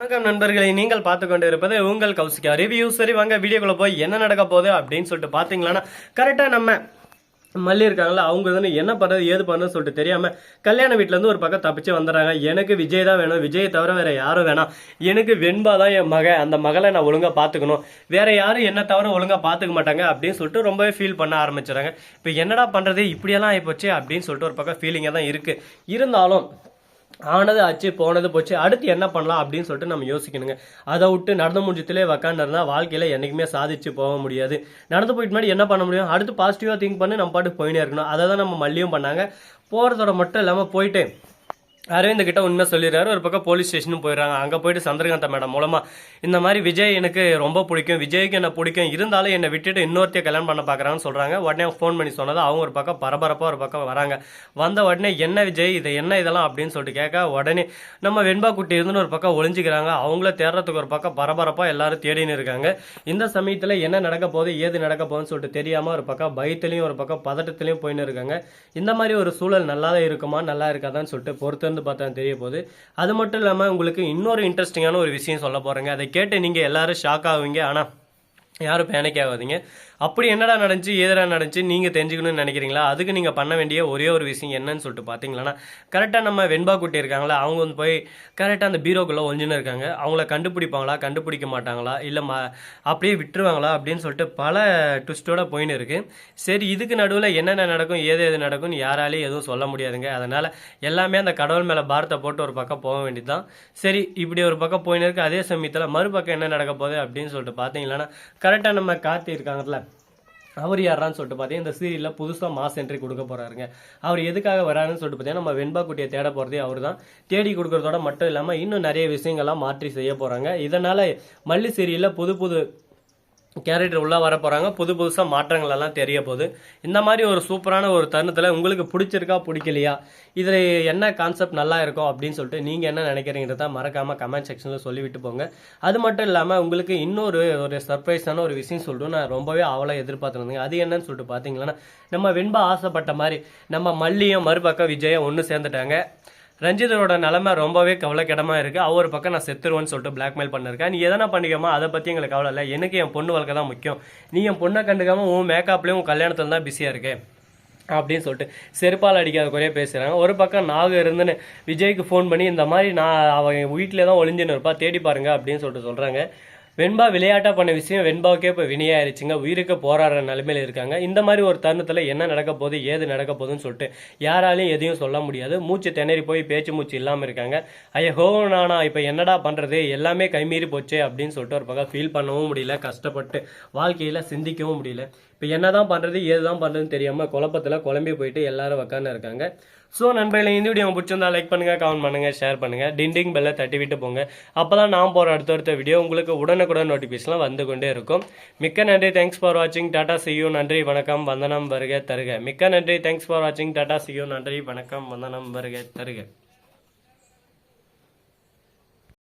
வணக்கம் நண்பர்களை நீங்கள் பார்த்து கொண்டு இருப்பது உங்கள் கௌசிகா ரிவ்யூ சரி வாங்க வீடியோக்குள்ள போய் என்ன நடக்க போகுது அப்படின்னு சொல்லிட்டு பார்த்தீங்களன்னா கரெக்டாக நம்ம மல்லி இருக்காங்களா அவங்க தானே என்ன பண்ணுறது ஏது பண்ணுறது சொல்லிட்டு தெரியாம கல்யாண வீட்டிலேருந்து ஒரு பக்கம் தப்பிச்சு வந்துடுறாங்க. எனக்கு விஜய் தான் வேணும். விஜயை தவிர வேற யாரும் வேணாம். எனக்கு வெண்பா தான் என் மக. அந்த மகளை நான் ஒழுங்காக பார்த்துக்கணும். வேற யாரும் என்ன தவிர ஒழுங்காக பார்த்துக்க மாட்டாங்க அப்படின்னு சொல்லிட்டு ரொம்பவே ஃபீல் பண்ண ஆரம்பிச்சிடுறாங்க. இப்போ என்னடா பண்ணுறது இப்படியெல்லாம் ஆகிப்போச்சு அப்படின்னு சொல்லிட்டு ஒரு பக்கம் ஃபீலிங்காக தான் இருக்குது இருந்தாலும் ஆனது ஆச்சு போனது போச்சு அடுத்து என்ன பண்ணலாம் அப்படின்னு சொல்லிட்டு நம்ம யோசிக்கணுங்க. அதை விட்டு நடந்து முடிஞ்சத்திலே உக்காந்துருந்தா வாழ்க்கையில என்றைக்குமே சாதிச்சு போக முடியாது. நடந்து போயிட்டு முன்னாடி என்ன பண்ண முடியும்? அடுத்து பாசிட்டிவாக திங்க் பண்ணி நம்ம பாட்டு போயினே இருக்கணும். அதை தான் நம்ம மல்லியும் பண்ணாங்க. போகிறதோட மட்டும் இல்லாமல் போயிட்டு அரவிந்த் கிட்ட உண்மை சொல்லிடுறாரு. ஒரு பக்கம் போலீஸ் ஸ்டேஷனும் போயிடுறாங்க. அங்கே போயிட்டு சந்திரகாந்தா மேடம் மூலமா இந்த மாதிரி விஜய் எனக்கு ரொம்ப பிடிக்கும். விஜய்க்கு என்ன பிடிக்கும். இருந்தாலும் என்னை விட்டுட்டு இன்னொருத்தைய கல்யாணம் பண்ண பார்க்குறாங்கன்னு சொல்கிறாங்க உடனே ஃபோன் பண்ணி சொன்னது அவங்க ஒரு பக்கம் பரபரப்பாக ஒரு பக்கம் வராங்க. வந்த உடனே என்ன விஜய் இது என்ன இதெல்லாம் அப்படின்னு சொல்லிட்டு கேட்க உடனே நம்ம வெண்பா குட்டி இருந்துன்னு ஒரு பக்கம் ஒளிஞ்சிக்கிறாங்க. அவங்கள தேடுறதுக்கு ஒரு பக்கம் பரபரப்பாக எல்லாரும் தேடின்னு இருக்காங்க. இந்த சமயத்தில் என்ன நடக்க போகுது ஏது நடக்க போகுதுன்னு சொல்லிட்டு தெரியாமல் ஒரு பக்கம் பயத்துலையும் ஒரு பக்கம் பதட்டத்துலையும் போயின்னு இருக்காங்க. இந்த மாதிரி ஒரு சூழல் நல்லா இருக்குமா நல்லா இருக்காதான்னு சொல்லிட்டு பொறுத்து வந்து பார்த்தா தெரிய போகுது. அது மட்டும் இல்லாமல் உங்களுக்கு இன்னொரு இன்ட்ரெஸ்டிங்கான ஒரு விஷயம் சொல்ல போகிறேங்க அதை கேட்டு நீங்கள் எல்லாரும் ஷாக் ஆகுவீங்க ஆனால் யாரும் பேனிக் ஆகாதீங்க. அப்படி என்னடா நடந்துச்சு ஏதடா நடந்துச்சு நீங்கள் தெரிஞ்சுக்கணும்னு நினைக்கிறீங்களா? அதுக்கு நீங்கள் பண்ண வேண்டிய ஒரே ஒரு விஷயம் என்னன்னு சொல்லிட்டு பார்த்தீங்களன்னா கரெக்டாக நம்ம வெண்பா குட்டி இருக்காங்களா அவங்க வந்து போய் கரெக்டாக அந்த பீரோக்குள்ளே ஒழிஞ்சுன்னு இருக்காங்க. அவங்கள கண்டுபிடிப்பாங்களா கண்டுபிடிக்க மாட்டாங்களா இல்லை ம அப்படியே விட்டுருவாங்களா அப்படின்னு சொல்லிட்டு பல ட்விஸ்ட்டோட போயின்னு இருக்கு. சரி இதுக்கு நடுவில் என்னென்ன நடக்கும் ஏது எது நடக்கும்னு யாராலையும் எதுவும் சொல்ல முடியாதுங்க. அதனால் எல்லாமே அந்த கடவுள் மேலே பாரத்தை போட்டு ஒரு பக்கம் போக வேண்டியதுதான். சரி இப்படி ஒரு பக்கம் போயின்னு இருக்கு. அதே சமயத்தில் மறுபக்கம் என்ன நடக்க போகுது அப்படின்னு சொல்லிட்டு பார்த்தீங்கன்னா கரெக்டாக நம்ம கார்த்தி இருக்காங்கல்ல அவர் யாரான்னு சொல்லிட்டு பார்த்தீங்கன்னா இந்த சீரியலில் புதுசாக மாஸ் என்ட்ரி கொடுக்க போறாருங்க. அவர் எதுக்காக வராருன்னு சொல்லிட்டு பார்த்தீங்கன்னா நம்ம வெண்பா குட்டியை தேட போகிறதே அவர் தான் தேடி கொடுக்கறதோட மட்டும் இல்லாமல் இன்னும் நிறைய விஷயங்கள்லாம் மாற்றி செய்ய போகிறாங்க இதனால் மல்லி சீரியலில் புது புது கேரக்டர் உள்ளே வர போகிறாங்க புது புதுசாக மாற்றங்கள் எல்லாம் தெரிய போகுது. இந்த மாதிரி ஒரு சூப்பரான ஒரு தருணத்தில் உங்களுக்கு பிடிச்சிருக்கா பிடிக்கலையா? இதில் என்ன கான்செப்ட் நல்லா இருக்கும் அப்படின்னு சொல்லிட்டு நீங்கள் என்ன நினைக்கிறீங்கிறத மறக்காமல் கமெண்ட் செக்ஷனில் சொல்லிவிட்டு போங்க. அது மட்டும் இல்லாமல் உங்களுக்கு இன்னொரு ஒரு சர்ப்ரைஸான ஒரு விஷயம் சொல்லிட்டு நான் ரொம்பவே அவளை எதிர்பார்த்துருந்தேங்க. அது என்னன்னு சொல்லிட்டு பார்த்தீங்கன்னா நம்ம வெண்பா ஆசைப்பட்ட மாதிரி நம்ம மல்லியும் மறுபக்கம் விஜயம் ஒன்று சேர்ந்துட்டாங்க. ரஞ்சிதரோட நிலமை ரொம்பவே கவலைக்கிடமாக இருக்குது அவர் ஒரு பக்கம் நான் செத்துருவேன்னு சொல்லிட்டு பிளாக்மெயில் பண்ணிருக்கேன் நீ எதனா பண்ணிக்கமா? அதை பற்றி எங்களுக்கு கவலை இல்லை. எனக்கு என் பொண்ணு வளர்க்க தான் முக்கியம். நீ என் பொண்ணை கண்டுக்காமல் உன் மேக்கப்லேயும் உன் கல்யாணத்தில் தான் பிஸியாக இருக்கே. அப்படின்னு சொல்லிட்டு செருப்பால் அடிக்காத குறைய பேசுகிறாங்க ஒரு பக்கம் நாக இருந்துன்னு விஜய்க்கு ஃபோன் பண்ணி இந்த மாதிரி நான் அவன் வீட்டிலே தான் ஒளிஞ்சுன்னு இருப்பா தேடி பாருங்க அப்படின்னு சொல்லிட்டு சொல்கிறாங்க வெண்பா விளையாட்டா பண்ண விஷயம் வெண்பாவுக்கே இப்போ வினையாயிருச்சுங்க. உயிருக்கு போராடுற நிலைமையில இருக்காங்க. இந்த மாதிரி ஒரு தருணத்தில் என்ன நடக்க போகுது ஏது நடக்க போகுதுன்னு சொல்லிட்டு யாராலையும் எதையும் சொல்ல முடியாது. மூச்சு திணறி போய் பேச்சு மூச்சு இல்லாமல் இருக்காங்க. ஐயோ நானா இப்போ என்னடா பண்ணுறது எல்லாமே கைமீறி போச்சு அப்படின்னு சொல்லிட்டு ஒரு பக்கம் ஃபீல் பண்ணவும் முடியல கஷ்டப்பட்டு வாழ்க்கையில் சிந்திக்கவும் முடியல. இப்போ என்னதான் பண்ணுறது ஏது தான் பண்ணுறதுன்னு தெரியாமல் குழப்பத்தில் குழம்பி போயிட்டு எல்லாரும் உக்காந்து இருக்காங்க. ஸோ நண்பர்களே இந்த வீடியோ பிடிச்சிருந்தா லைக் பண்ணுங்கள் கமெண்ட் பண்ணுங்கள் ஷேர் பண்ணுங்க. டிண்டிங் பெல்லை தட்டி விட்டு போங்க. அப்போ தான் நான் போற அடுத்தடுத்த வீடியோ உங்களுக்கு உடனுக்குடன் நோட்டிஃபிகேஷன்லாம் வந்து கொண்டே இருக்கும். மிக்க நன்றி தேங்க்ஸ் ஃபார் வாட்சிங் டாடா சியூ நன்றி வணக்கம் வந்தனம் வருக தருக. மிக்க நன்றி தேங்க்ஸ் ஃபார் வாட்சிங் டாடா சியூ நன்றி வணக்கம் வந்தனம் வருக தருக.